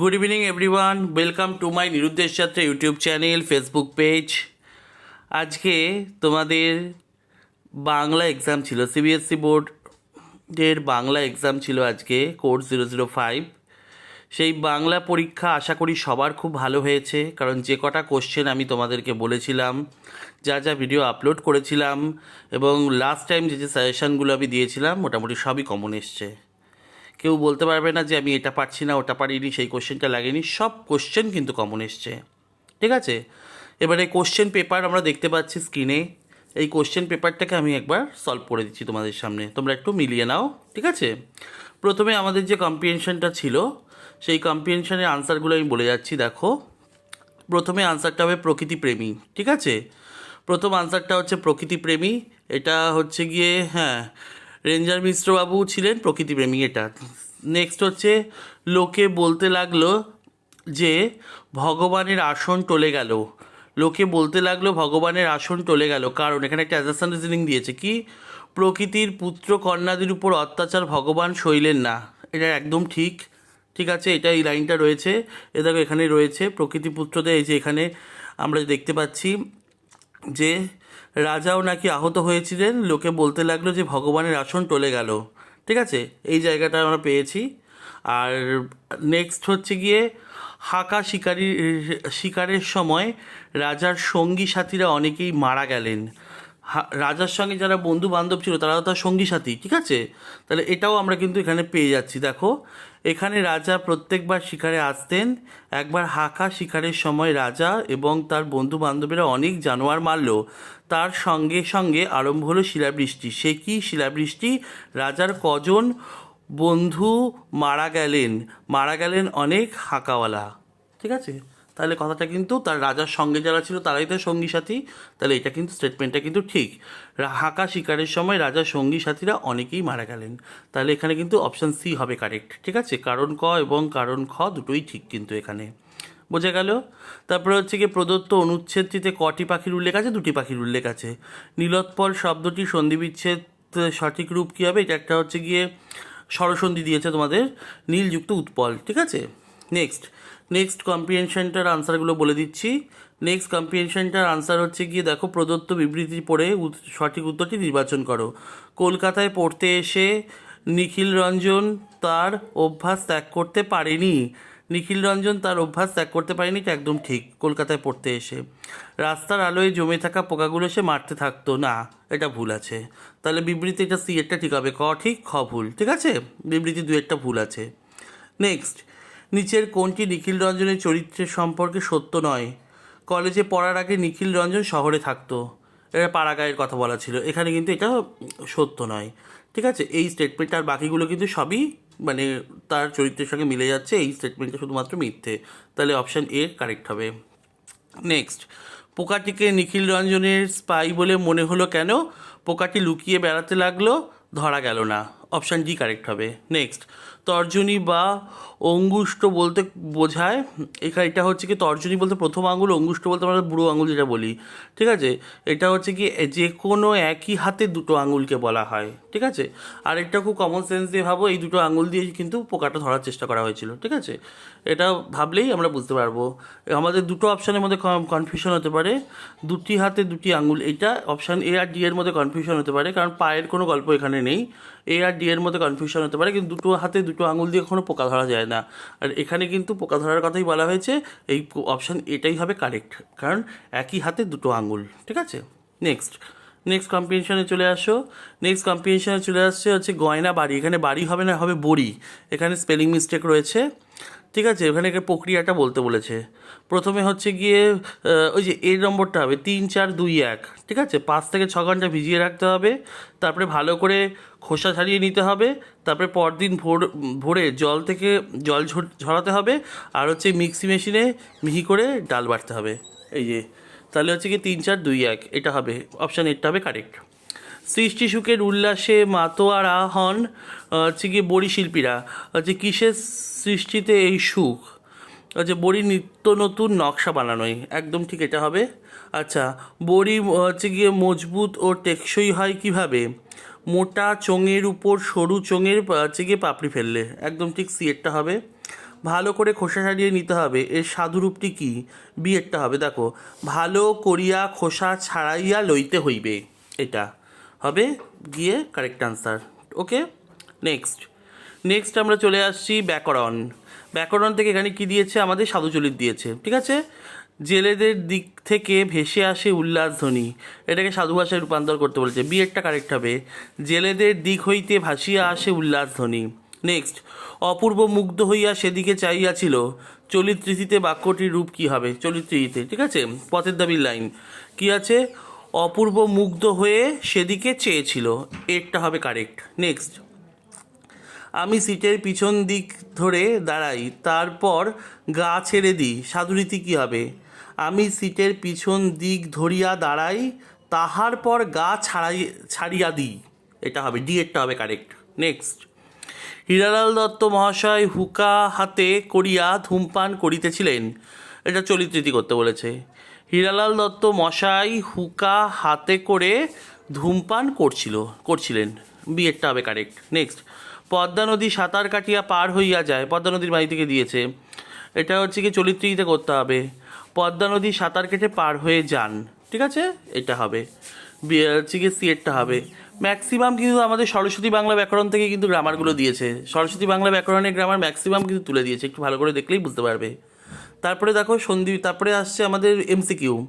Good evening everyone welcome to my Niruddesh Jatra YouTube channel Facebook page আজকে তোমাদের Bangla exam ছিল CBSE বোর্ডের Bangla exam ছিল আজকে কোর্স জিরো জিরো ফাইভ সেই বাংলা পরীক্ষা আশা করি সবার খুব ভালো হয়েছে, কারণ যে কটা কোশ্চেন আমি তোমাদেরকে বলেছিলাম, যা যা ভিডিও আপলোড করেছিলাম, এবং লাস্ট টাইম যে যে সাজেশানগুলো আমি দিয়েছিলাম, মোটামুটি সবই কমন এসছে। কেউ বলতে পারবে না যে আমি এটা পারছি না, ওটা পারিনি, সেই কোশ্চেনটা লাগেনি। সব কোশ্চেন কিন্তু কমন এসছে। ঠিক আছে? এবারে কোশ্চেন পেপার আমরা দেখতে পাচ্ছি স্ক্রিনে এই কোশ্চেন পেপারটাকে আমি একবার সলভ করে দিচ্ছি তোমাদের সামনে। তোমরা একটু মিলিয়ে নাও। ঠিক আছে? প্রথমে আমাদের যে কম্পিয়েনশনটা ছিল, সেই কম্পিয়েনশনের আনসারগুলো আমি বলে যাচ্ছি, দেখো। প্রথমে আনসারটা হবে প্রকৃতিপ্রেমী ঠিক আছে? প্রথম আনসারটা হচ্ছে প্রকৃতিপ্রেমী এটা হচ্ছে গিয়ে হ্যাঁ রেঞ্জার মিশ্রবাবু ছিলেন প্রকৃতিপ্রেমী, এটা। নেক্সট হচ্ছে, লোকে বলতে লাগল যে, ভগবানের আসন টলে গেল। লোকে বলতে লাগল ভগবানের আসন টলে গেল। কারণ, এখানে একটা অ্যাজাসান রিজনিং দিয়েছে কি, প্রকৃতির পুত্র কন্যাদের উপর অত্যাচার ভগবান সইলেন না। এটা একদম ঠিক। ঠিক আছে, এটা এই লাইনটা রয়েছে। এ দেখো, এখানে রয়েছে প্রকৃতিপুত্রদের এই যে এখানে আমরা দেখতে পাচ্ছি যে রাজাও নাকি আহত হয়েছিলেন। লোকে বলতে লাগল যে ভগবানের আসন টলে গেল। ঠিক আছে? এই জায়গাটা আমরা পেয়েছি। আর নেক্সট হচ্ছে গিয়ে হাকা শিকারি, শিকারের সময় রাজার সঙ্গী সাথীরা অনেকেই মারা গেলেন। রাজার সঙ্গে যারা বন্ধু বান্ধব ছিল তারাও তার সঙ্গী সাথী। ঠিক আছে? তাহলে এটাও আমরা কিন্তু এখানে পেয়ে যাচ্ছি। দেখো এখানে রাজা প্রত্যেকবার শিকারে আসতেন। একবার হাঁকা শিকারের সময় রাজা এবং তার বন্ধু বান্ধবেরা অনেক জানোয়ার মারল। তার সঙ্গে সঙ্গে আরম্ভ হলো শিলাবৃষ্টি। সে কি শিলাবৃষ্টি? রাজার কজন বন্ধু মারা গেলেন। মারা গেলেন অনেক হাঁকাওয়ালা। ঠিক আছে? তাহলে কথাটা কিন্তু তার রাজার সঙ্গে যারা ছিল তারাই তার সঙ্গী সাথী। তাহলে এটা কিন্তু স্টেটমেন্টটা কিন্তু ঠিক। হাঁকা শিকারের সময় রাজার সঙ্গী সাথীরা অনেকেই মারা গেলেন। তাহলে এখানে কিন্তু অপশান সি হবে কারেক্ট ঠিক আছে? কারণ ক এবং কারণ খ দুটোই ঠিক কিন্তু এখানে। বোঝা গেল? তারপরে হচ্ছে গিয়ে প্রদত্ত অনুচ্ছেদটিতে কটি পাখির উল্লেখ আছে? দুটি পাখির উল্লেখ আছে। নীলোৎপল শব্দটি সন্ধিবিচ্ছেদ সঠিক রূপ কী হবে? এটা একটা হচ্ছে গিয়ে স্বরসন্ধি দিয়েছে তোমাদের নীলযুক্ত উৎপল, ঠিক আছে? নেক্সট নেক্সট কম্প্রিহেনশনটার আনসারগুলো বলে দিচ্ছি। নেক্সট কম্প্রিহেনশনটার আনসার হচ্ছে গিয়ে দেখো প্রদত্ত বিবৃতি পড়ে সঠিক উত্তরটি নির্বাচন করো। কলকাতায় পড়তে এসে নিখিল রঞ্জন তার অভ্যাস ত্যাগ করতে পারেনি। নিখিল রঞ্জন তার অভ্যাস ত্যাগ করতে পারেনি, এটা একদম ঠিক। কলকাতায় পড়তে এসে। রাস্তার আলোয় জমে থাকা পোকাগুলো সে মারতে থাকতো। না, এটা ভুল আছে। তাহলে বিবৃতি এটা সি এরটা ঠিক হবে। ক ঠিক? খ ভুল। ঠিক আছে? বিবৃতি দু একটা ভুল আছে। নেক্সট নিচের কোনটি নিখিল রঞ্জনের চরিত্রের সম্পর্কে সত্য নয়। কলেজে পড়ার আগে নিখিল রঞ্জন শহরে থাকতো। এটা পাড়াগাঁয়ের কথা বলা ছিল। এখানে কিন্তু এটা সত্য নয়। ঠিক আছে? এই স্টেটমেন্ট আর বাকিগুলো কিন্তু সবই মানে তার চরিত্রের সঙ্গে মিলে যাচ্ছে। এই স্টেটমেন্টটা শুধুমাত্র মিথ্যে। তাহলে অপশান এ কারেক্ট হবে। নেক্সট পোকাটিকে নিখিল রঞ্জনের স্পাই বলে মনে হলো কেন? পোকাটি লুকিয়ে বেড়াতে লাগল, ধরা গেল না। অপশান ডি কারেক্ট হবে। নেক্সট তর্জনী বা অঙ্গুষ্ট বলতে বোঝায়। এখানে এটা হচ্ছে কি তর্জনী বলতে প্রথম আঙুল অঙ্গুষ্ট বলতে আমরা বুড়ো আঙুল যেটা বলি। ঠিক আছে? এটা হচ্ছে কি যে কোনো একই হাতে দুটো আঙুলকে বলা হয়। ঠিক আছে? আর এটা খুব কমন সেন্স দিয়ে ভাবো, এই দুটো আঙুল দিয়ে কিন্তু পোকাটা ধরার চেষ্টা করা হয়েছিল। ঠিক আছে? এটা ভাবলেই আমরা বুঝতে পারব। আমাদের দুটো অপশানের মধ্যে কনফিউশন হতে পারে। দুটি হাতে দুটি আঙুল, এটা অপশান এ আর ডি এর মধ্যে কনফিউশন হতে পারে, কারণ পায়ের কোনো গল্প এখানে নেই। এ আর ডি এর মধ্যে কনফিউশন হতে পারে, কিন্তু দুটো হাতে দুটো আঙুল দিয়ে কখনো পোকা ধরা যায় না। আর এখানে কিন্তু পোকা ধরার কথাই বলা হয়েছে, এই অপশান এটাই হবে কারেক্ট কারণ একই হাতে দুটো আঙুল, ঠিক আছে? নেক্সট নেক্সট কম্পিটিশনে চলে আসো। নেক্সট কম্পিটিশনে চলে আসছে হচ্ছে গয়না বাড়ি। এখানে বাড়ি হবে না, হবে বড়ি। এখানে স্পেলিং মিস্টেক রয়েছে, ঠিক আছে? একটা প্রক্রিয়াটা বলতে বলেছে। প্রথমে হচ্ছে গিয়ে ওই যে এই নম্বরটা হবে তিন চার দুই এক, ঠিক আছে? পাঁচ থেকে ছ ঘণ্টা ভিজিয়ে রাখতে হবে। তারপরে ভালো করে খোসা ছাড়িয়ে নিতে হবে, তারপরে পরদিন ভোর, ভোরে জল থেকে জল ঝর- ঝরাতে হবে, আর হচ্ছে মিক্সি মেশিনে মিহি করে ডাল বাটতে হবে। এই যে, তাহলে হচ্ছে কি তিন, চার, দুই, এক, এটা হবে অপশান এটা হবে কারেক্ট সৃষ্টি সুখের উল্লাসে মাতোয়ারা হন হচ্ছে গিয়ে বড়ি শিল্পীরা। হচ্ছে কিসের সৃষ্টিতে এই সুখ? হচ্ছে বড়ি নিত্য নতুন নকশা বানানোই, একদম ঠিক এটা হবে। আচ্ছা বড়ি হচ্ছে গিয়ে মজবুত ও টেকসই হয় কীভাবে? মোটা চোঙের উপর সরু চোঙের গিয়ে পাপড়ি ফেললে। একদম ঠিক সিয়েরটা হবে। ভালো করে খোসা ছাড়িয়ে নিতে হবে। এর সাধুরূপটি কি? বিয়েরটা হবে। দেখো, ভালো করিয়া খোসা ছাড়াইয়া লইতে হইবে। এটা হবে গিয়ে correct answer okay next next আমরা চলে আসছি ব্যাকরণ। ব্যাকরণ থেকে এখানে কি দিয়েছে? আমাদের সাধুচলিত দিয়েছে। ঠিক আছে? জেলেদের দিক থেকে ভেসে আসে উল্লাসধ্বনি এটাকে সাধু ভাষায় রূপান্তর করতে বলেছে। বিয়েরটা কারেক্ট হবে। জেলেদের দিক হইতে ভাসিয়া আসে উল্লাসধ্বনি নেক্সট অপূর্ব মুগ্ধ হইয়া সেদিকে চাইয়াছিল চলিত রীতিতে বাক্যটির রূপ কি হবে? চলিত রীতিতে ঠিক আছে? পথের দাবির লাইন কি আছে? অপূর্ব মুগ্ধ হয়ে সেদিকে চেয়েছিল। এরটা হবে কারেক্ট নেক্সট আমি সিটের পিছন দিক ধরে দাঁড়াই, তারপর গা ছেড়ে দিই। সাধুরীতি কী হবে? আমি সিটের পিছন দিক ধরিয়া দাঁড়াই, তাহার পর গা ছাড়াই, ছাড়িয়া দিই। এটা হবে ডি এরটা হবে কারেক্ট নেক্সট হীরালাল দত্ত মহাশয় হুকা হাতে করিয়া ধূমপান করিতেছিলেন। এটা চরিত্রীতি করতে বলেছে। হীরালাল দত্ত মশাই হুকা হাতে করে ধূমপান করছিল, করছিলেন। বিয়েরটা হবে কারেক্ট নেক্সট পদ্মা নদী সাঁতার কাটিয়া পার হইয়া যায়। পদ্মা নদীর বাড়ি থেকে দিয়েছে। এটা হচ্ছে কি চরিত্রীতে করতে হবে। পদ্মা নদী সাঁতার কেটে পার হয়ে যান। ঠিক আছে? এটা হবে। হচ্ছে কি সিএরটা হবে। ম্যাক্সিমাম কিন্তু আমাদের সরস্বতী বাংলা ব্যাকরণ থেকে কিন্তু গ্রামারগুলো দিয়েছে। সরস্বতী বাংলা ব্যাকরণের গ্রামার ম্যাক্সিমাম কিন্তু তুলে দিয়েছে। একটু ভালো করে দেখলেই বুঝতে পারবে। তারপরে দেখো সন্ধি তারপরে আসছে আমাদের এমসিকিউ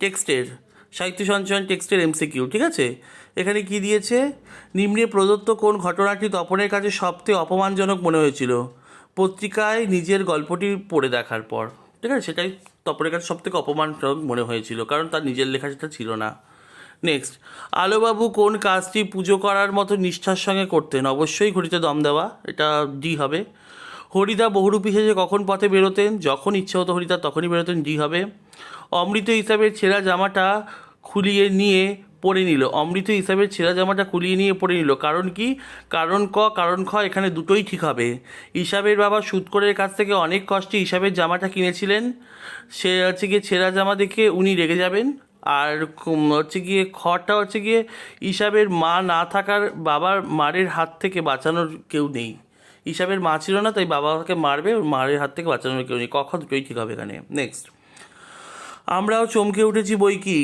টেক্সটের, সাহিত্য সঞ্চয়ন টেক্সটের এমসিকিউ ঠিক আছে? এখানে কি দিয়েছে? নিম্নে প্রদত্ত কোন ঘটনাটি তপনের কাছে সবচেয়ে অপমানজনক মনে হয়েছিল? পত্রিকায় নিজের গল্পটি পড়ে দেখার পর। ঠিক আছে? সেটাই তপনের কাছে সবথেকে অপমানজনক মনে হয়েছিল, কারণ তার নিজের লেখা সেটা ছিল না। নেক্সট আলোবাবু কোন কাজটি পুজো করার মতো নিষ্ঠার সঙ্গে করতেন? অবশ্যই ঘড়িতে দম দেওয়া, এটা ডি হবে। হরিদা বহুরূপী সেজে কখন পথে বেরোতেন? যখন ইচ্ছে হতো হরিদা তখনই বেরোতেন ডি হবে। অমৃত হিসাবে ছেঁড়া জামাটা খুলিয়ে নিয়ে পরে নিল। অমৃত হিসাবে ছেঁড়া জামাটা খুলিয়ে নিয়ে পরে নিল। কারণ কি? কারণ ক, কারণ খ, এখানে দুটোই ঠিক হবে। হিসাবের বাবা সুৎকরের কাছ থেকে অনেক কষ্টে হিসাবের জামাটা কিনেছিলেন। সে হচ্ছে গিয়ে ছেঁড়া জামা দেখে উনি রেগে যাবেন। আর হচ্ছে গিয়ে খড়টা হচ্ছে গিয়ে ইসাবের মা না থাকার বাবার মারের হাত থেকে বাঁচানোর কেউ নেই। হিসাবের মা ছিল না, তাই বাবাকে মারবে ওর মারের হাত থেকে বাঁচানোর কেউ নেই। কখন দুটোই ঠিক হবে এখানে? নেক্সট আমরাও চমকে উঠেছি বই কি?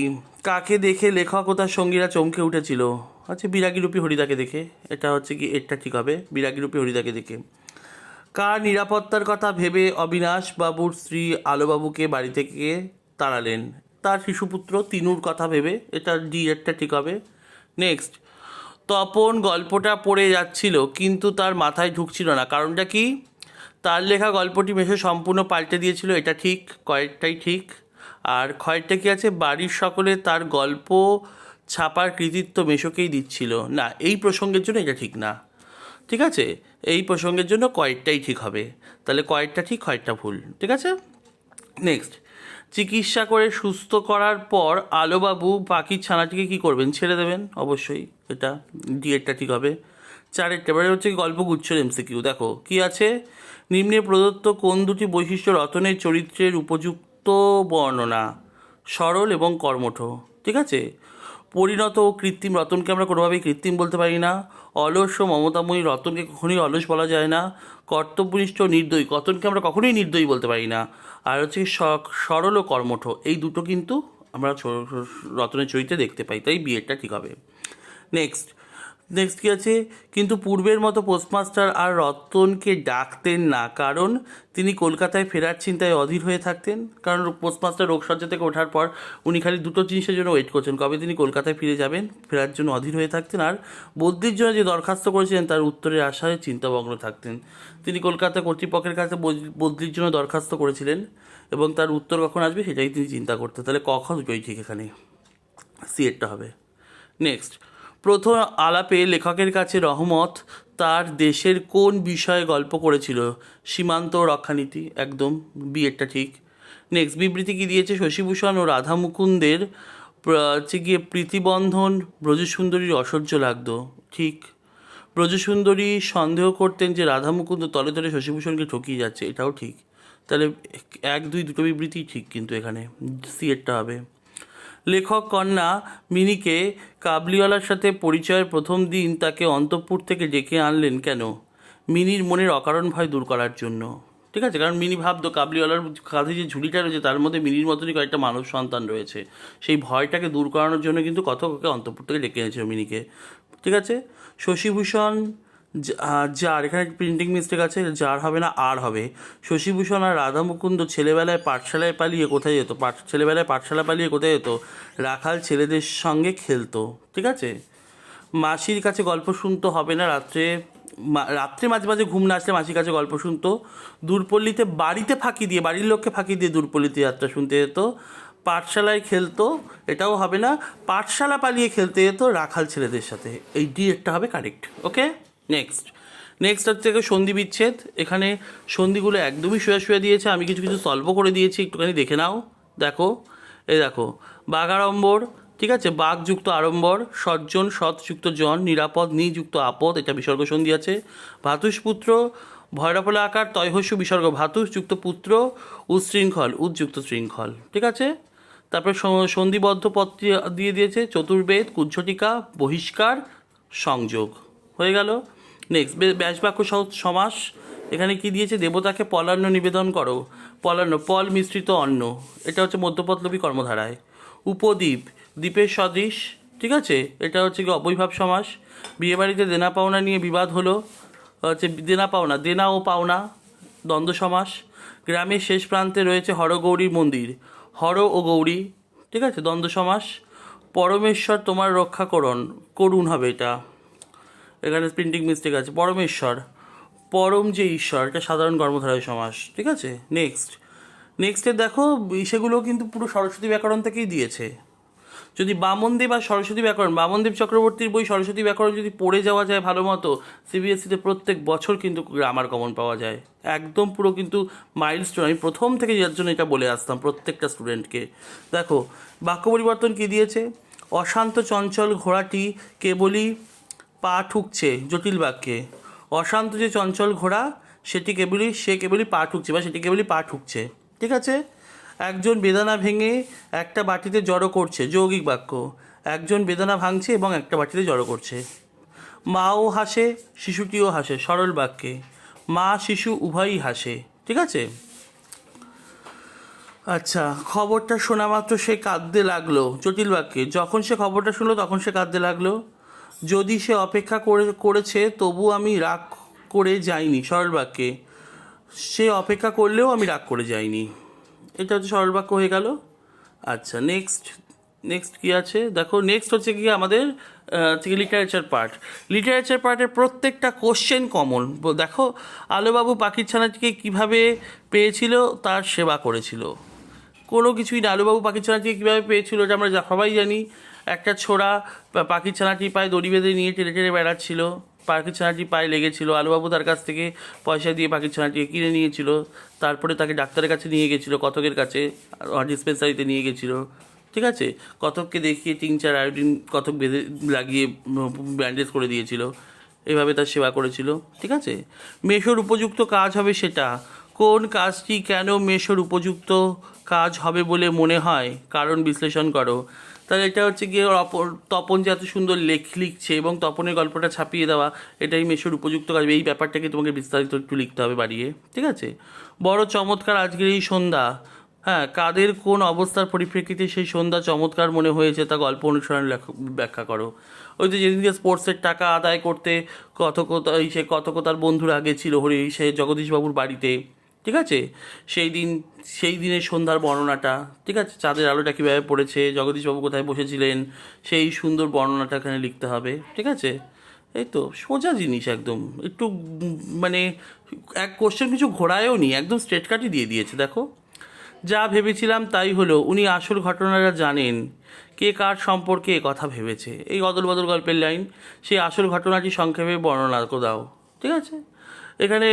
কাকে দেখে লেখক ও তার সঙ্গীরা চমকে উঠেছিল? আচ্ছা বিরাগীরূপী হরিদাকে দেখে। এটা হচ্ছে কি, এটা ঠিক হবে। বিরাগীরূপী হরিদাকে দেখে। কার নিরাপত্তার কথা ভেবে অবিনাশ বাবুর স্ত্রী আলোবাবুকে বাড়ি থেকে তাড়ালেন? তার শিশুপুত্র তিনুর কথা ভেবে এটা ডি এরটা ঠিক হবে। নেক্সট, তপন গল্পটা পড়ে যাচ্ছিল, কিন্তু তার মাথায় ঢুকছিল না। কারণটা কি? তার লেখা গল্পটি মেশো সম্পূর্ণ পাল্টে দিয়েছিল, এটা ঠিক, কয়েকটাই ঠিক। আর কয়েকটা কি আছে? বাড়ির সকলে তার গল্প ছাপার কৃতিত্ব মেশোকেই দিচ্ছিল। না, এই প্রসঙ্গের জন্য এটা ঠিক না। ঠিক আছে? এই প্রসঙ্গের জন্য কয়েকটাই ঠিক হবে। তাহলে কয়েকটা ঠিক, কয়েকটা ভুল, ঠিক আছে? নেক্সট চিকিৎসা করে সুস্থ করার পর আলোবাবু পাখির ছানাটিকে কি করবেন? ছেড়ে দেবেন? অবশ্যই, এটা ডিএডটা ঠিক হবে। চারেরটা, এবারে হচ্ছে গল্পগুচ্ছের এমসিকিউ দেখো, কি আছে? নিম্নে প্রদত্ত কোন দুটি বৈশিষ্ট্য রতনের চরিত্রের উপযুক্ত বর্ণনা? সরল এবং কর্মঠ, ঠিক আছে? পরিণত ও কৃত্রিম রতনকে আমরা কোনোভাবেই কৃত্রিম বলতে পারি না। অলস ও মমতাময়ী রতনকে কখনোই অলস বলা যায় না। কর্তব্যনিষ্ঠ নির্দয়ী, কতনকে আমরা কখনোই নির্দয়ী বলতে পারি না। আর হচ্ছে সরল ও কর্মঠ, এই দুটো কিন্তু আমরা রতনের চরিত্রে দেখতে পাই। তাই বিয়েটা ঠিক হবে। নেক্সট নেক্সট কী আছে? কিন্তু পূর্বের মতো পোস্টমাস্টার আর রতনকে ডাকতেন না। কারণ তিনি কলকাতায় ফেরার চিন্তায় অধীর হয়ে থাকতেন। কারণ পোস্টমাস্টার রোগসজ্জা থেকে ওঠার পর উনি খালি দুটো জিনিসের জন্য ওয়েট করছেন। কবে তিনি কলকাতায় ফিরে যাবেন? ফেরার জন্য অধীর হয়ে থাকতেন। আর বদ্যির জন্য যে দরখাস্ত করেছিলেন, তার উত্তরের আশায় চিন্তামগ্ন থাকতেন। তিনি কলকাতা কর্তৃপক্ষের কাছে বদ- বদলির জন্য দরখাস্ত করেছিলেন এবং তার উত্তর কখন আসবে সেটাই তিনি চিন্তা করতেন। তাহলে কখন দুটোই ঠিক এখানে? সিএরটা হবে। নেক্সট প্রথম আলাপে লেখকের কাছে রহমত তার দেশের কোন বিষয়ে গল্প করেছিল। সীমান্ত রক্ষানীতি, একদম বিয়েরটা ঠিক। নেক্সট বিবৃতি কি দিয়েছে? শশীভূষণ ও রাধা মুকুন্দের হচ্ছে গিয়ে প্রীতিবন্ধন, ব্রজসুন্দরীর অসহ্য লাগতো। ঠিক। ব্রজসুন্দরী সন্দেহ করতেন যে রাধা মুকুন্দ তলে তলে শশীভূষণকে ঠকিয়ে যাচ্ছে, এটাও ঠিক। তাহলে এক, দুই, দুটো বিবৃতি ঠিক কিন্তু এখানে। সিএরটা হবে। লেখক কন্যা মিনিকে কাবলিওয়ালার সাথে পরিচয়ের প্রথম দিন তাকে অন্তঃপুর থেকে ডেকে আনলেন কেন? মিনির মনের অকারণ ভয় দূর করার জন্য। ঠিক আছে, কারণ মিনি ভাবতো কাবলিওয়ালার কাঁধে যে ঝুড়িটা রয়েছে তার মধ্যে মিনির মতনই কয়েকটা মানব সন্তান রয়েছে। সেই ভয়টাকে দূর করানোর জন্য কিন্তু কথককে অন্তপুর থেকে ডেকে এনেছিল মিনিকে। ঠিক আছে? শশীভূষণ যার, এখানে প্রিন্টিং মিস্টেক আছে, যার হবে না, আর হবে। শশীভূষণ আর রাধা মুকুন্দ ছেলেবেলায় পাঠশালায় পালিয়ে কোথায় যেত? পাঠ, ছেলেবেলায় পাঠশালা পালিয়ে কোথায় যেত? রাখাল ছেলেদের সঙ্গে খেলতো, ঠিক আছে? মাসির কাছে গল্প শুনতে হবে না, রাত্রে রাত্রে মাঝে মাঝে ঘুম না আসলে মাসির কাছে গল্প শুনতো। দূরপল্লীতে বাড়িতে ফাঁকি দিয়ে, বাড়ির লোককে ফাঁকি দিয়ে দূরপল্লিতে যাত্রা শুনতে যেত। পাঠশালায় খেলতো, এটাও হবে না। পাঠশালা পালিয়ে খেলতে যেত রাখাল ছেলেদের সাথে। এই ডি একটা হবে কারেক্ট ওকে নেক্সট নেক্সট হচ্ছে সন্ধি বিচ্ছেদ। এখানে সন্ধিগুলো একদমই শুয়ে শুয়ে দিয়েছে। আমি কিছু কিছু সলভও করে দিয়েছি। একটুখানি দেখে নাও। দেখো। এই দেখো। বাঘাড়ম্বর, ঠিক আছে? বাঘযুক্ত আড়ম্বর, সজ্জন, সৎযুক্ত জন, নিরাপদ, নিযুক্ত আপদ, এটা বিসর্গ সন্ধি আছে। ভাতুষপুত্র ভৈরফলা আকার তয়হস্য বিসর্গ ভাতুষ, যুক্ত পুত্র উচ্ছৃঙ্খল উজ্যুক্ত শৃঙ্খল। ঠিক আছে? তারপরে সন্ধিবদ্ধ দিয়ে- দিয়ে দিয়েছে। চতুর্বেদ, কুজ্ঝটিকা, বহিষ্কার, সংযোগ। হয়ে গেল। নেক্সট ব্যাসবাক্য সমাস, এখানে কি দিয়েছে? দেবতাকে পলান্ন নিবেদন করো। পলান্ন, পল মিশ্রিত অন্ন। এটা হচ্ছে মধ্যপদলবী কর্মধারায়। উপদ্বীপ, দ্বীপের সদৃশ, ঠিক আছে? এটা হচ্ছে কি অবৈভাব সমাস। বিয়েবাড়িতে দেনা পাওনা নিয়ে বিবাদ হলো। হচ্ছে দেনা পাওনা, দেনা ও পাওনা, দ্বন্দ্ব সমাস। গ্রামের শেষ প্রান্তে রয়েছে হরগৌরীর মন্দির। হর ও গৌরী, ঠিক আছে? দ্বন্দ্ব সমাস। পরমেশ্বর তোমার রক্ষা করণ করুণ হবে এটা। এখানে প্রিন্টিং মিস্টেক আছে। পরমেশ্বর পরম যে ঈশ্বর, এটা সাধারণ কর্মধারয় সমাস। ঠিক আছে? নেক্সট নেক্সটে দেখো, সেগুলো কিন্তু পুরো সরস্বতী ব্যাকরণ থেকেই দিয়েছে। যদি বামনদেব আর সরস্বতী ব্যাকরণ, বামনদেব চক্রবর্তীর বই সরস্বতী ব্যাকরণ যদি পড়ে যাওয়া যায় ভালো মতো সিবিএসসিতে প্রত্যেক বছর কিন্তু গ্রামার কমন পাওয়া যায়। একদম পুরো কিন্তু মাইলস্টোন আমি প্রথম থেকে যার জন্য এটা বলে আসতাম প্রত্যেকটা স্টুডেন্টকে দেখো, বাক্য পরিবর্তন কী দিয়েছে? অশান্ত চঞ্চল ঘোড়াটি কেবলই পা ঠুকছে জটিল বাক্যে। অশান্ত যে চঞ্চল ঘোড়া, সেটি কেবলই সে কেবলই পা ঠুকছে বা সেটি কেবলই পা ঠুকছে। ঠিক আছে? একজন বেদানা ভেঙে একটা বাটিতে জড়ো করছে, যৌগিক বাক্য। একজন বেদানা ভাঙছে এবং একটা বাটিতে জড়ো করছে। মাও হাসে, শিশুটিও হাসে, সরল বাক্যে। মা, শিশু উভয়ই হাসে। ঠিক আছে? আচ্ছা খবরটা শোনা মাত্র সে কাঁদতে লাগল, জটিল বাক্যে। যখন সে খবরটা শুনলো, তখন সে কাঁদতে লাগল। যদি সে অপেক্ষা করে, করেছে, তবু আমি রাগ করে যাইনি সরল বাক্যে সে অপেক্ষা করলেও আমি রাগ করে যাইনি। এটা হচ্ছে সরল বাক্য হয়ে গেল। আচ্ছা নেক্সট নেক্সট কি আছে? দেখো নেক্সট হচ্ছে কি আমাদের লিটারেচার পার্ট লিটারেচার পার্টের প্রত্যেকটা কোশ্চেন কমন দেখো, আলোবাবু পাখির ছানাটিকে কীভাবে পেয়েছিল? তার সেবা করেছিল। কোনো কিছুই না, আলুবাবু পাখির ছানাটিকে কীভাবে পেয়েছিল? এটা আমরা সবাই জানি। একটা ছোড়া পাখির ছানাটি পায়ে দড়ি বেঁধে নিয়ে টেনে টেনে বেড়াচ্ছিল। পাখির ছানাটি পায়ে লেগেছিল। আলুবাবু তার কাছ থেকে পয়সা দিয়ে পাখির ছানাটিকে কিনে নিয়েছিল। তারপরে তাকে ডাক্তারের কাছে নিয়ে গেছিল, কতকের কাছে? ডিসপেন্সারিতে নিয়ে গেছিল। ঠিক আছে? কতককে দেখিয়ে তিন চার আয়োডিন কতক বেঁধে লাগিয়ে ব্যান্ডেজ করে দিয়েছিল। এভাবে তার সেবা করেছিল। ঠিক আছে? মেশোর উপযুক্ত কাজ হবে সেটা। কোন কাজটি কেন মেশোর উপযুক্ত কাজ হবে বলে মনে হয়? কারণ বিশ্লেষণ করো। তাহলে এটা হচ্ছে গিয়ে অপর, তপন যে এত সুন্দর লেখ লিখছে এবং তপনের গল্পটা ছাপিয়ে দেওয়া, এটাই মেশোর উপযুক্ত কাজ। এই ব্যাপারটাকে তোমাকে বিস্তারিত একটু লিখতে হবে বাড়িয়ে, ঠিক আছে? বড় চমৎকার আজকের এই সন্ধ্যা। হ্যাঁ কাদের কোন অবস্থার পরিপ্রেক্ষিতে সেই সন্ধ্যা চমৎকার মনে হয়েছে তা গল্প অনুসরণ ব্যাখ্যা করো। ওই যে যেদিনকে স্পোর্টসের টাকা আদায় করতে কত কত এই সে কত কত বন্ধুরা আগে ছিল হরি, সে জগদীশবাবুর বাড়িতে। ঠিক আছে? সেই দিন, সেই দিনের সন্ধ্যার বর্ণনাটা, ঠিক আছে? চাঁদের আলোটা কীভাবে পড়েছে? জগদীশবাবু কোথায় বসেছিলেন? সেই সুন্দর বর্ণনাটা এখানে লিখতে হবে, ঠিক আছে? এই তো, সোজা জিনিস একদম। একটু মানে এক কোশ্চেন কিছু ঘোরায়ও নি, একদম স্ট্রেট কাটই দিয়ে দিয়েছে, দেখো। যা ভেবেছিলাম তাই হলো, উনি আসল ঘটনাটা জানেন। কে কার সম্পর্কে কথা ভেবেছে? এই অদল বদল গল্পের লাইন সেই আসল ঘটনাটি সংক্ষেপে বর্ণনা দাও, ঠিক আছে? এখানে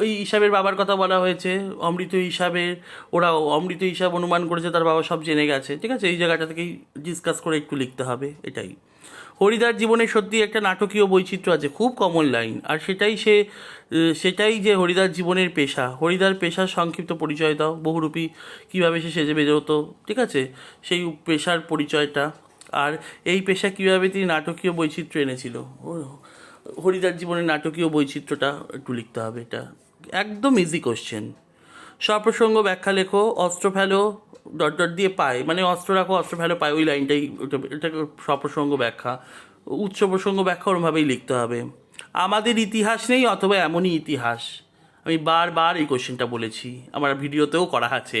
ওই হিসাবের বাবার কথা বলা হয়েছে, অমৃত হিসাবের ওরা অমৃত হিসাব অনুমান করেছে, তার বাবা সব জেনে গেছে, ঠিক আছে? এই জায়গাটা থেকেই ডিসকাস করে একটু লিখতে হবে, এটাই। হরিদার জীবনে সত্যি একটা নাটকীয় বৈচিত্র্য আছে, খুব কমন লাইন আর সেটাই সে সেটাই যে হরিদার জীবনের পেশা। হরিদার পেশার সংক্ষিপ্ত পরিচয় দাও, বহুরূপী কীভাবে সে সেজে বেজে হতো ঠিক আছে? সেই পেশার পরিচয়টা, আর এই পেশা কীভাবে তিনি নাটকীয় বৈচিত্র্য এনেছিল, ও হরিদার জীবনের নাটকীয় বৈচিত্র্যটা একটু লিখতে হবে, এটা একদম ইজি কোশ্চেন সপ্রসঙ্গ, ব্যাখ্যা লেখো, অস্ত্র ফেলো, ডট ডট দিয়ে পায় মানে অস্ত্র রাখো, অস্ত্র ফেলো পায় ওই লাইনটাই এটাকে সপ্রসঙ্গ, ব্যাখ্যা। উচ্চ প্রসঙ্গ, ব্যাখ্যা ওরমভাবেই লিখতে হবে। আমাদের ইতিহাস নেই অথবা এমনই ইতিহাস। আমি বারবার এই কোশ্চেনটা বলেছি, আমার ভিডিওতেও করা আছে।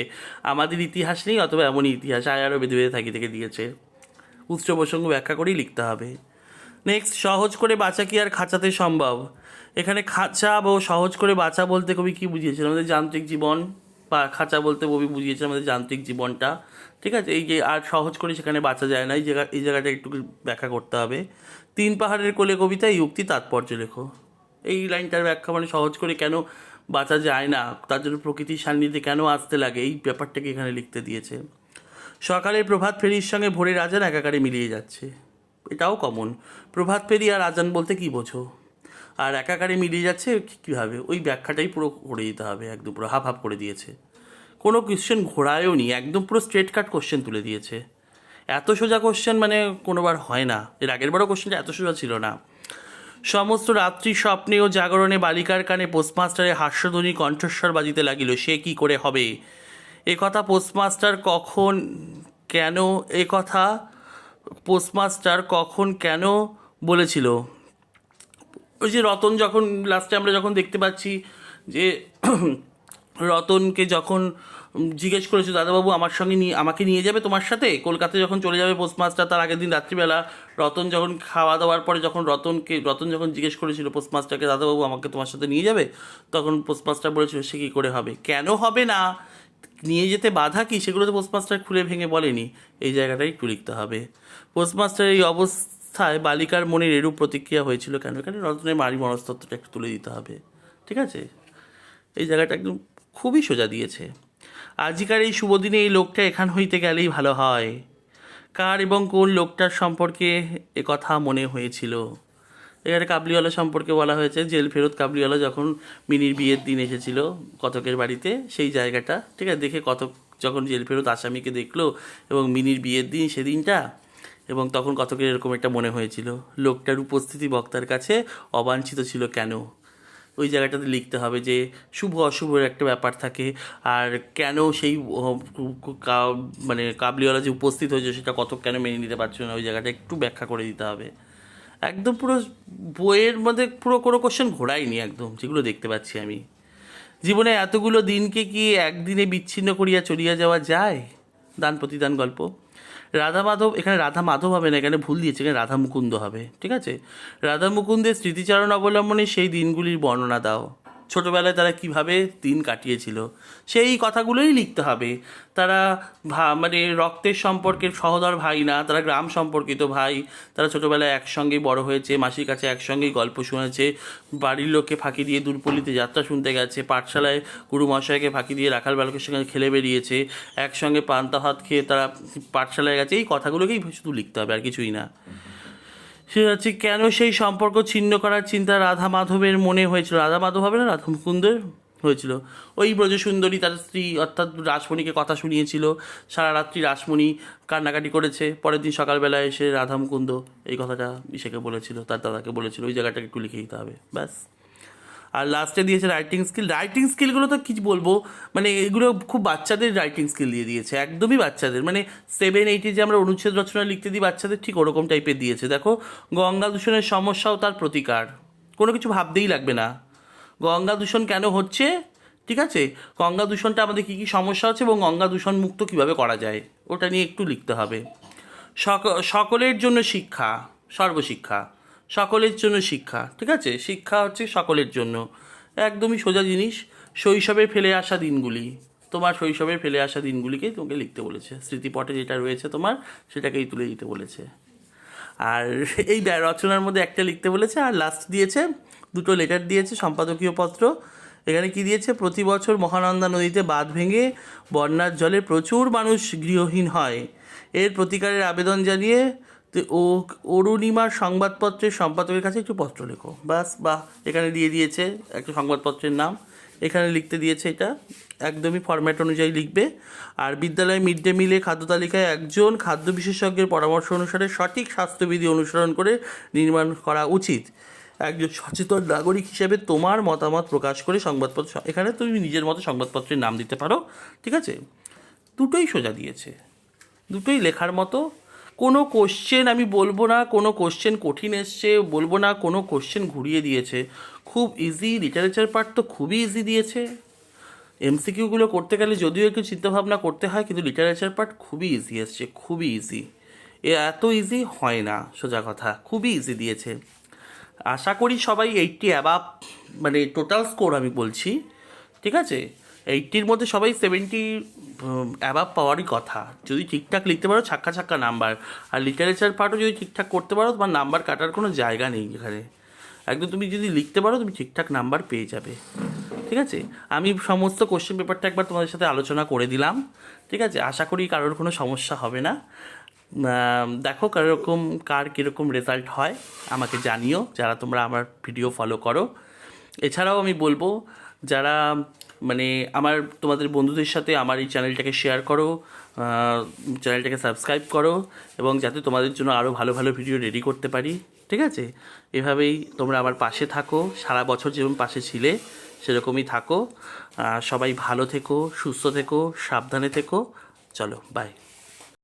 আমাদের ইতিহাস নেই অথবা এমনই ইতিহাস আয় আরও বেঁধে বেঁধে থাকি থেকে দিয়েছে। উচ্চ প্রসঙ্গ, ব্যাখ্যা করেই লিখতে হবে। নেক্সট সহজ করে বাঁচা কি আর খাঁচাতে সম্ভব? এখানে খাঁচা বা সহজ করে বাঁচা বলতে কবি কি বুঝিয়েছেন? আমাদের যান্ত্রিক জীবন বা খাঁচা বলতে কবি বুঝিয়েছে আমাদের যান্ত্রিক জীবনটা। ঠিক আছে? এই যে আর সহজ করে সেখানে বাঁচা যায় না। এই জায়গা এই জায়গাটা একটু ব্যাখ্যা করতে হবে। তিন পাহাড়ের কোলে কবিতা যুক্তি তাৎপর্য লেখো। এই লাইনটার ব্যাখ্যা মানে সহজ করে কেন বাঁচা যায় না? তার জন্য প্রকৃতির সান্নিধ্যে কেন আসতে লাগে? এই ব্যাপারটাকে এখানে লিখতে দিয়েছে। সকালের প্রভাত ফেরির সঙ্গে ভোরের আজান একাকারে মিলিয়ে যাচ্ছে। এটাও কমন প্রভাত ফেরি আর আজান বলতে কি বোঝো? আর একাকারে মিলিয়ে যাচ্ছে কীভাবে? ওই ব্যাখ্যাটাই পুরো করে দিতে হবে, একদম পুরো হাফ হাফ করে দিয়েছে। কোনো কোশ্চেন ঘোরায়ও নি, একদম পুরো স্ট্রেট কাট কোশ্চেন তুলে দিয়েছে। এত সোজা কোশ্চেন মানে কোনোবার হয় না। এর আগের বারও কোশ্চেনটা এত সোজা ছিল না। সমস্ত রাত্রি স্বপ্নে ও জাগরণে বালিকার কানে পোস্টমাস্টারের হাস্যধ্বনি কণ্ঠস্বর বাজিতে লাগিল, সে কি করে হবে? এ কথা পোস্টমাস্টার কখন, কেন, এ কথা পোস্টমাস্টার কখন কেন বলেছিল? ওই যে রতন যখন লাস্টে আমরা যখন দেখতে পাচ্ছি যে রতনকে যখন জিজ্ঞেস করেছে, দাদাবাবু, আমার সঙ্গে নিয়ে, আমাকে নিয়ে যাবে তোমার সাথে? কলকাতায় যখন চলে যাবে পোস্টমাস্টার, তার আগের দিন রাত্রিবেলা, রতন যখন খাওয়া দাওয়ার পরে যখন রতনকে, রতন যখন জিজ্ঞেস করেছিল পোস্টমাস্টারকে, দাদাবাবু, আমাকে তোমার সাথে নিয়ে যাবে? তখন পোস্টমাস্টার বলেছিল, সে কী করে হবে? কেন হবে না? নিয়ে যেতে বাধা কি? সেগুলো তো পোস্টমাস্টার খুলে ভেঙে বলেনি। এই জায়গাটাই একটু লিখতে হবে। পোস্টমাস্টার এই অবস্থায় বালিকার মনের এরূপ প্রতিক্রিয়া হয়েছিল কেন? এখানে রতনের মারি মনস্তত্ত্বটা একটু তুলে দিতে হবে। ঠিক আছে? এই জায়গাটা একদম খুবই সোজা দিয়েছে। আজিকার এই শুভ দিনে এই লোকটা এখান হইতে গেলেই ভালো হয়। কার এবং কোন লোকটার সম্পর্কে এ কথা মনে হয়েছিল? এখানে কাবলিওয়ালা সম্পর্কে বলা হয়েছে, জেল ফেরত কাবলিওয়ালা যখন মিনির বিয়ের দিন এসেছিল কতকের বাড়িতে, সেই জায়গাটা, ঠিক আছে, দেখে কতক যখন জেল ফেরত আসামিকে দেখল এবং মিনির বিয়ের দিন সেদিনটা, এবং তখন কতকের এরকম একটা মনে হয়েছিল। লোকটার উপস্থিতি বক্তার কাছে অবাঞ্ছিত ছিল কেন? ওই জায়গাটাতে লিখতে হবে যে, শুভ অশুভের একটা ব্যাপার থাকে, আর কেন সেই মানে কাবলিওয়ালা যে উপস্থিত হয়েছে সেটা কত কেন মেনে নিতে পারছিল না, ওই জায়গাটা একটু ব্যাখ্যা করে দিতে হবে। একদম পুরো বইয়ের মধ্যে পুরো কোনো কোশ্চেন ঘোরাইনি একদম, যেগুলো দেখতে পাচ্ছি আমি। জীবনে এতগুলো দিনকে কি একদিনে বিচ্ছিন্ন করিয়া চলিয়া যাওয়া যায়? দান প্রতিদান গল্প। রাধা মাধব, এখানে রাধা মাধব হবে না, এখানে ভুল দিয়েছে, এখানে রাধা মুকুন্দ হবে, ঠিক আছে? রাধা মুকুন্দের স্মৃতিচারণ অবলম্বনে সেই দিনগুলির বর্ণনা দাও। ছোটোবেলায় তারা কীভাবে দিন কাটিয়েছিল, সেই কথাগুলোই লিখতে হবে। তারা মানে রক্তের সম্পর্কের সহদর ভাই না, তারা গ্রাম সম্পর্কিত ভাই, তারা ছোটোবেলায় একসঙ্গেই বড় হয়েছে, মাসির কাছে একসঙ্গেই গল্প শুনেছে, বাড়ির লোককে ফাঁকি দিয়ে দূরপল্লিতে যাত্রা শুনতে গেছে, পাঠশালায় গুরু মশাইকে ফাঁকি দিয়ে রাখাল বালকের সঙ্গে খেলে বেরিয়েছে, একসঙ্গে পান্তা ভাত খেয়ে তারা পাঠশালায় গেছে, এই কথাগুলোকেই শুধু লিখতে হবে আর কিছুই না। সে হচ্ছে কেন সেই সম্পর্ক ছিন্ন করার চিন্তা রাধা মাধবের মনে হয়েছিল? রাধা মাধব হবে না? রাধা মুকুন্দের হয়েছিল। ওই ব্রজসুন্দরী তার স্ত্রী অর্থাৎ রাসমণিকে কথা শুনিয়েছিল। সারা রাত্রি রাসমণি কান্নাকাটি করেছে। পরের দিন সকালবেলা এসে রাধা মুকুন্দ এই কথাটা ইসেকে বলেছিল, তার দাদাকে বলেছিল, ওই জায়গাটাকে একটু লিখে দিতে হবে। ব্যাস। আর লাস্টে দিয়েছে রাইটিং স্কিল রাইটিং স্কিলগুলো তো কিছু বলব? মানে এগুলো খুব বাচ্চাদের রাইটিং স্কিল দিয়ে দিয়েছে, একদমই বাচ্চাদের। মানে সেভেন এইটে যে আমরা অনুচ্ছেদ রচনা লিখতে দিই, বাচ্চাদের ঠিক ওরকম টাইপের দিয়েছে। দেখো, গঙ্গা দূষণের সমস্যাও তার প্রতিকার। কোনো কিছু ভাবতেই লাগবে না। গঙ্গা দূষণ কেন হচ্ছে? ঠিক আছে? গঙ্গা দূষণটা আমাদের কী কী সমস্যা হচ্ছে এবং গঙ্গা দূষণ মুক্ত কীভাবে করা যায়? ওটা নিয়ে একটু লিখতে হবে। সক- সকলের জন্য শিক্ষা, সর্বশিক্ষা। সকলের জন্য শিক্ষা, ঠিক আছে? শিক্ষা হচ্ছে সকলের জন্য। একদমই সোজা জিনিস, শৈশবে ফেলে আসা দিনগুলি। তোমার শৈশবের ফেলে আসা দিনগুলিকেই তোমাকে লিখতে বলেছে। স্মৃতিপটে যেটা রয়েছে তোমার, সেটাকেই তুলে দিতে বলেছে। আর এই রচনার মধ্যে একটা লিখতে বলেছে, আর লাস্ট দিয়েছে, দুটো লেটার দিয়েছে, সম্পাদকীয় পত্র। এখানে কি দিয়েছে? প্রতি বছর মহানন্দা নদীতে বাঁধ ভেঙে বন্যার জলে প্রচুর মানুষ গৃহহীন হয়। এর প্রতিকারের আবেদন জানিয়ে তো ও অরুণিমার সংবাদপত্রের সম্পাদকের কাছে একটু পত্র লেখো। বাস, বাহ, এখানে দিয়ে দিয়েছে একটা সংবাদপত্রের নাম। এখানে লিখতে দিয়েছে এটা। একদমই ফরম্যাট অনুযায়ী লিখবে। আর বিদ্যালয়ে মিড ডে মিলে খাদ্য তালিকায় একজন খাদ্য বিশেষজ্ঞের পরামর্শ অনুসারে সঠিক স্বাস্থ্যবিধি অনুসরণ করে নির্মাণ করা উচিত। একজন সচেতন নাগরিক হিসেবে তোমার মতামত প্রকাশ করে সংবাদপত্র এখানে তুমি নিজের মতো সংবাদপত্রের নাম দিতে পারো, ঠিক আছে? দুটোই সোজা দিয়েছে। দুটোই লেখার মতো। কোনো কোশ্চেন আমি বলব না, কোনো কোশ্চেন কঠিন এসছে, বলব না, কোনো কোশ্চেন ঘুরিয়ে দিয়েছে। খুব ইজি লিটারেচার পার্ট তো খুবই ইজি দিয়েছে। এমসিকিউগুলো করতে গেলে যদিও একটু চিন্তাভাবনা করতে হয়, কিন্তু লিটারেচার পার্ট খুবই ইজি এসছে, খুবই ইজি এ এত ইজি হয় না, সোজা কথা, খুবই ইজি দিয়েছে। আশা করি সবাই এইটটি অ্যাবাব মানে টোটাল স্কোর আমি বলছি, ঠিক আছে? এইটটির মধ্যে সবাই সেভেন্টি অ্যাবাব পাওয়ারই কথা। যদি ঠিকঠাক লিখতে পারো, ছাক্কা ছাক্কা নাম্বার আর লিটারেচার পার্টও যদি ঠিকঠাক করতে পারো, তোমার নাম্বার কাটার কোনো জায়গা নেই এখানে। একদম তুমি যদি লিখতে পারো, তুমি ঠিকঠাক নাম্বার পেয়ে যাবে। ঠিক আছে? আমি সমস্ত কোশ্চেন পেপারটা একবার তোমাদের সাথে আলোচনা করে দিলাম। ঠিক আছে? আশা করি কারোর কোনো সমস্যা হবে না। দেখো কারোরকম, কার কীরকম রেজাল্ট হয়, আমাকে জানিও। যারা তোমরা আমার ভিডিও ফলো করো। এছাড়াও আমি বলব, যারা মানে আমার, তোমাদের বন্ধুদের সাথে আমার এই চ্যানেলটাকে শেয়ার করো চ্যানেলটাকে সাবস্ক্রাইব করো, এবং যাতে তোমাদের জন্য আরও ভালো ভালো ভিডিও রেডি করতে পারি, ঠিক আছে? এভাবেই তোমরা আমার পাশে থাকো, সারা বছর যেমন পাশে ছিলে, সেরকমই থাকো। সবাই ভালো থেকো, সুস্থ থেকো, সাবধানে থেকো। চলো বাই